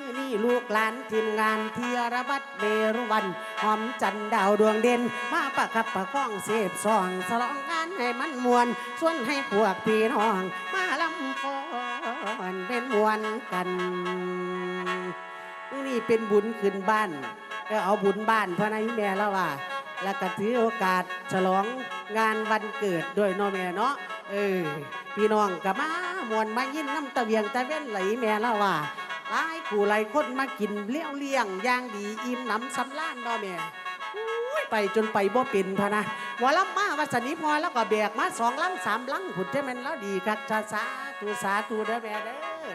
มือนี้ลูกหลานทีมงานเทียรบัตเมรุวัน หอมจันดาวดวงเด่น มาประคับประคองเสพซองสลองงานให้มันมวนส่วนให้พวกพี่น้อง มาลำฟอนเป็นมวนกันมือนี้เป็นบุญขึ้นบ้านก็เอาบุญบ้านพระนายแม่แล้วว่า แล้วก็ถือโอกาสฉลองงานวันเกิดด้วยเนาะแม่เนาะเออพี่น้องก็มามวนมายินน้ำตะเวียงตะเว้นไหลแม่แล้วว่า หลายผู้หลายคนมากินเลี้ยวเลี้ยงอย่างดีอิ่มหนำสำล้านเนาะแม่อุ้ยไปจนไปบ่เป็นพะนะวอลำมาวัสนีพอแล้วก็แบกมาสองลังสามลังผุดเท่ามันแล้วดีคักชาสาตูสาตูเด้อแม่เด้อ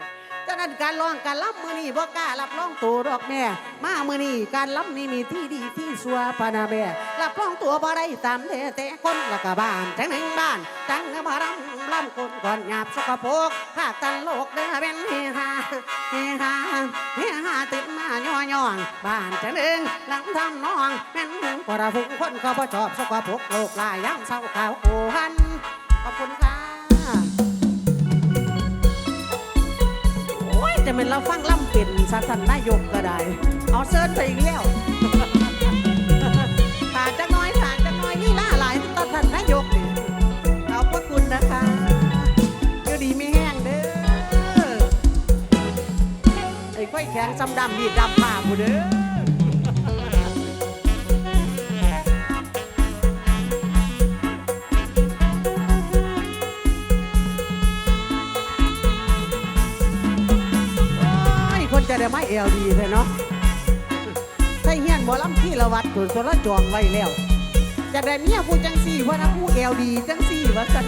ฉะนั้นการร้องการล่ำมือนี่บ่กล้ารับรองตัวดอกแม่ มามือนี่การล่ำนี่มีที่ดีที่สัวพะนาแม่รับรองตัวบ่ได้ตามแต่แต่คนละกะบ้านจังหนึ่งบ้านจังเงมารำล่ำคนก่อนหยาบสกปรกภาคกันโลกเด้อเป็นเฮฮาเฮฮาเฮฮาติดมาย่อย่องบ้านจังหนึ่งหลังทำนองแม่นหึงกระพุงคนก็บ่ชอบสกปรกโลกลายยังเศร้าขาวโอหันขอบคุณค่ะ จะเป็นเราฟังล่ำเป็นสัสันนายกก็ได้ เอาเซิร์ชไปอีกแล้วผ่านจะน้อยผ่านจะน้อยนี่ล่าหลายตอนท่านนายกนี่เอาพระคุณนะคะอยู่ดีไม่แห้งเด้อไอ้ก้อยแข็งจำดำดีดดำผ่าผู้เด้อ เอลดีเลยเนาะใส่เฮียนบอลำที่ละวัดถุนตัวละจองไว้แล้ว จะได้เมียผู้จังสี่เพรานะผู้เอลดีจังสี่ว่าสัน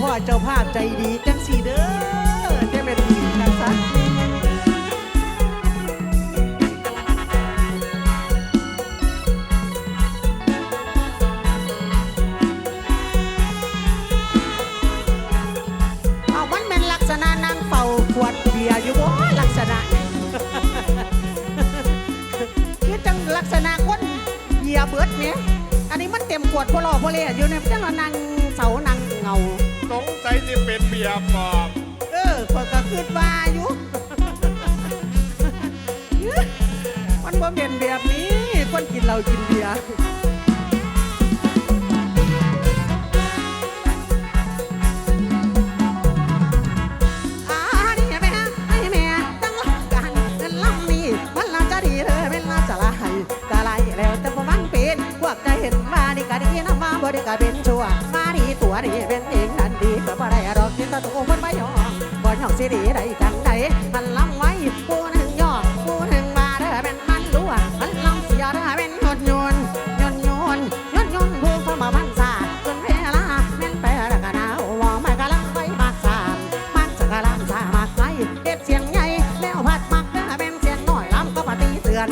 พ่อเจ้าภาพใจดีจังสีเด้อเจ้าเป็นดีกันซะเอามันเป็นลักษณะนางเฝ้าขวดเบียร์อยู่บ่ลักษณะคือจังลักษณะคนเหยียบเบิดเนี่ยอันนี้มันเต็มขวดพอหล่อพอเล่อยู่ในจังว่านางเสานางเงา สงสัยจะเป็นเบียร์ปลอมเออข้อยก็คิดว่าอยู่ มันบ่เป็นแบบนี้ คนกินเหล้ากินเบียร์ิดีได้จังใดมันล้ำไว้ผู้หนึ่งย่อผู้หนึ่งมาเด้อเป็นมันรั่วมันล้ำเสียเด้อเป็นหยดยนยนยนยนยนผู้เข้ามาพันซาจนเวลาเม่นไประกันเอาววอไม่กะลังไปมากสามมากจะกะลังสามากไสเก็บเสียงใหญ่แล้วพัดมักเด้อเป็นเสียงน้อยล้ำก็ปฏิเตือน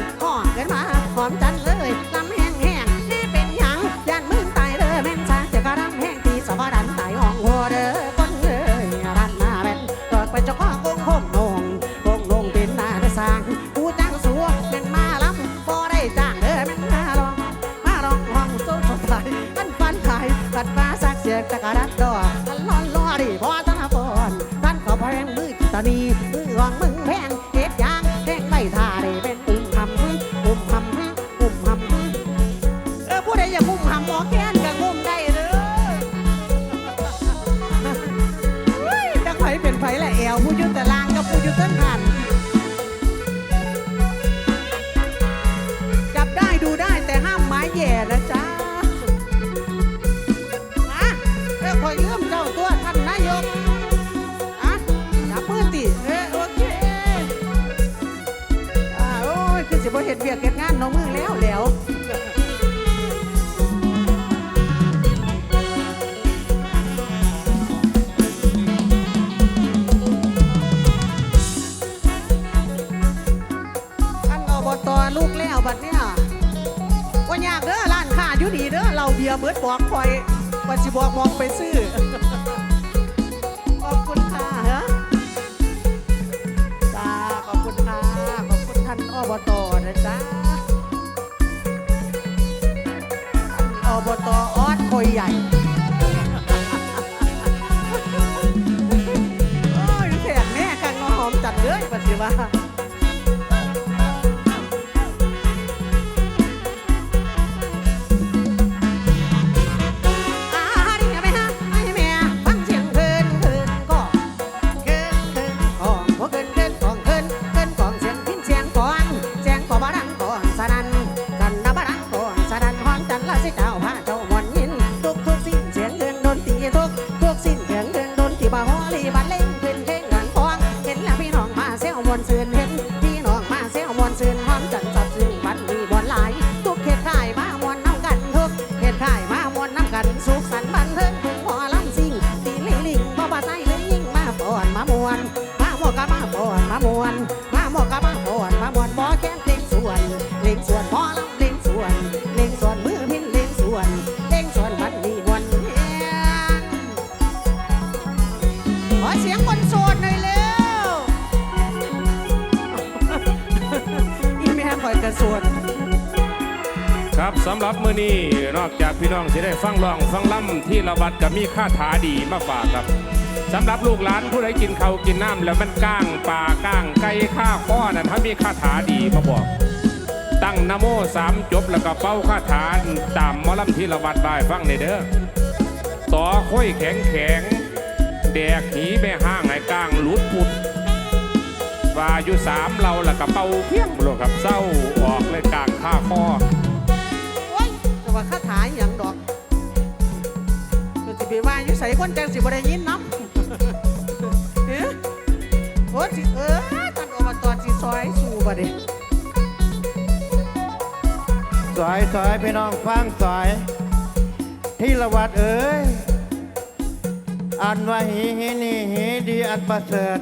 สิบ่เห็นเวียกเก็บงานน้องมือแล้วแล้วอันอบตลูกแล้วบัดเนี่ยว่ายากเด้อร้านค้าอยู่ดีเด้อเราเบียร์เบิดบอกคอยว่าสิบอกมองไปซื้อ นะจ๊ะอบตออดคอยใหญ่โอ้ยแขกแน่กังงอหอมจัดเลยปัจจุบัน รับมื้อนี้นอกจากพี่น้องที่ได้ฟังร้องฟังล่ำที่ระบัดก็มีค่าถาดีมาฝากครับสำหรับลูกหลานผู้ใดกินเขากินน้ำแล้วมันก้างป่าก้างไก่ข้าข้อนั่นถ้ามีคาถาดีมาบอก ตั้งนโมสามจบแล้วก็เป้าคาถาตามมอลำที่ระบัดบายฟังในเด้อต่อค่อยแข็งแข็งแดกหีแม่ห้างไอ้ก้างหลุดปุดว่าอยู่สามเราแล้วก็เป่าเพียงบ่รู้ครับเศร้าออกเลยกลางข้าข้อ ว่าคาถาอย่างดอกก็สิไปว่าอยู่ใส่คนจังสิบ่ได้ยินเนาะเอ๊ะโอ้สิเออท่านอบตสิซอยสู่บ่เด้สอยสอยพี่น้องฟังสอย ที่ละวัดเอ้ยอันว่าหีหีนี่หีดีอันประเสริฐ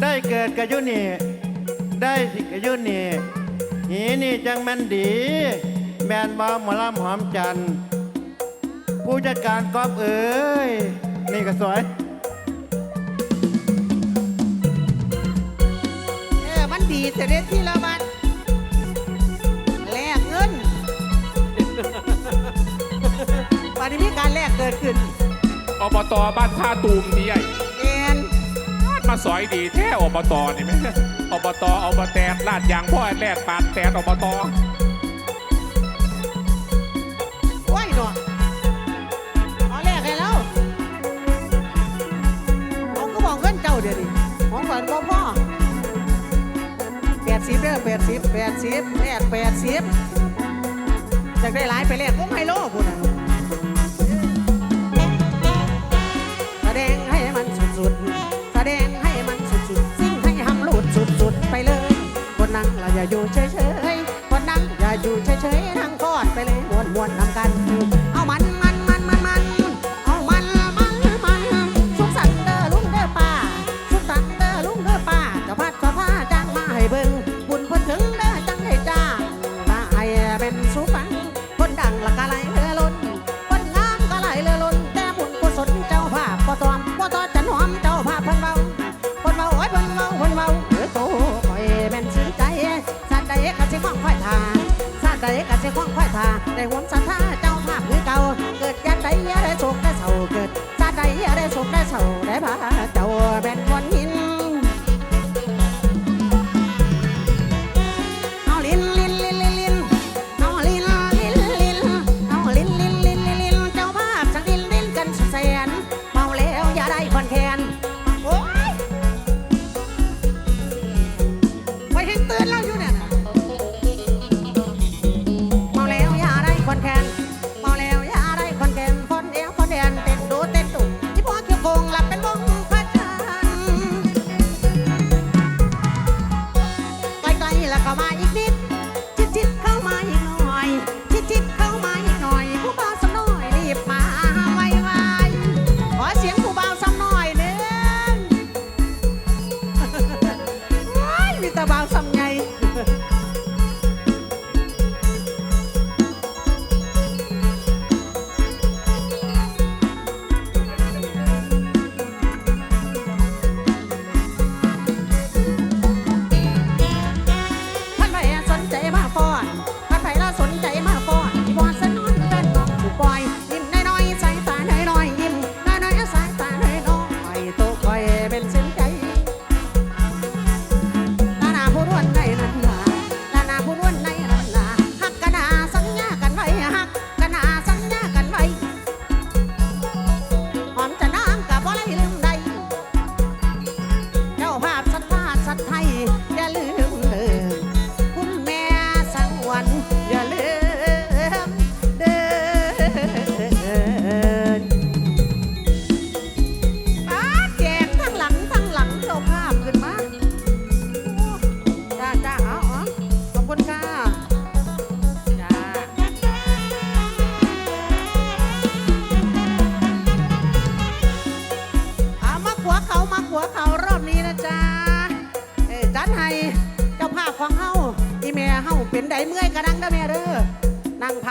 ได้เกิดกับยุนี่ ได้สิกับยุนี่หีนี่จังแม่นดี แมนบอหมอลำหอมจันทร์ผู้จัดการกอบเอ้ยนี่ก็สวยเออมันดีแต่เด็ดที่ละบัดแลกเงินบัดนี้มีการแลกเกิดขึ้นอบตบ้านท่าตูมนี่ใหญ่แอนมาสอยดีแท้อบตนี่ไหมอบตอบแตดลาดยางพ่อแลดปาดแตดอบต แปดสิบแปดสิบแลกแปดสิบจากได้หลายไปแลกก็ไม่โลพุ่นะแสดงให้มันสุดๆแสดงให้มันสุดๆสิ่งให้หำหลุดสุดๆไปเลย คนนั่งเราอย่าอยู่เฉยๆคนนั่งอย่าอยู่เฉยๆนั่งกอดไปเลยมวนมวนๆนำกัน ข้องค่อยทาได้หวมสัทธาเจ้าภาพคือเก่า เกิดยามใดอย่าได้โศกได้เศร้าเกิดสัตว์ใดอย่าได้โศกได้เศร้าได้พาเจ้าแม่นคนหิ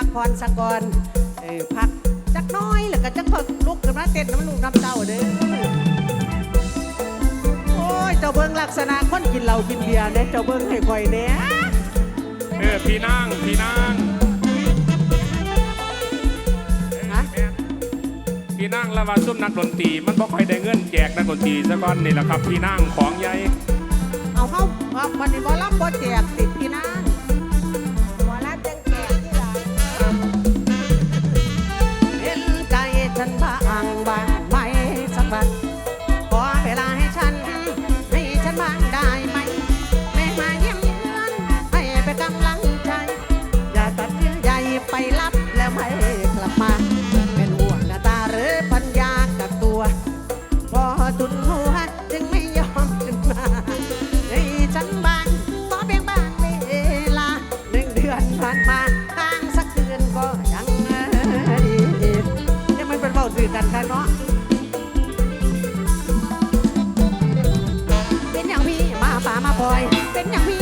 พักผ่อนสักก่อนเออพักจักน้อยแล้วก็จักเพิกลุกขึ้นมาเต้นน้ำลูกน้ำเต้าเด้อโอ้ยเจ้าเบิ้งลักษณะคนกินเหล้ากินเบียร์เนี่ยเจ้าเบิ้งให้คอยเนี่ยเออพี่นั่งพี่นั่งพี่นั่งละว่าซุ่มนักดนตรีมันบ่ค่อยได้เงินแจกนักดนตรีซะก่อนนี่แหละครับ พี่นั่งของใหญ่เอาเข้าวันนี้บ่รับบ่แจกติดพี่นั่งื่อกันค่ะเนาะเป็นอย่างพี่มาป่ามาปล่อย เป็นอย่างพี่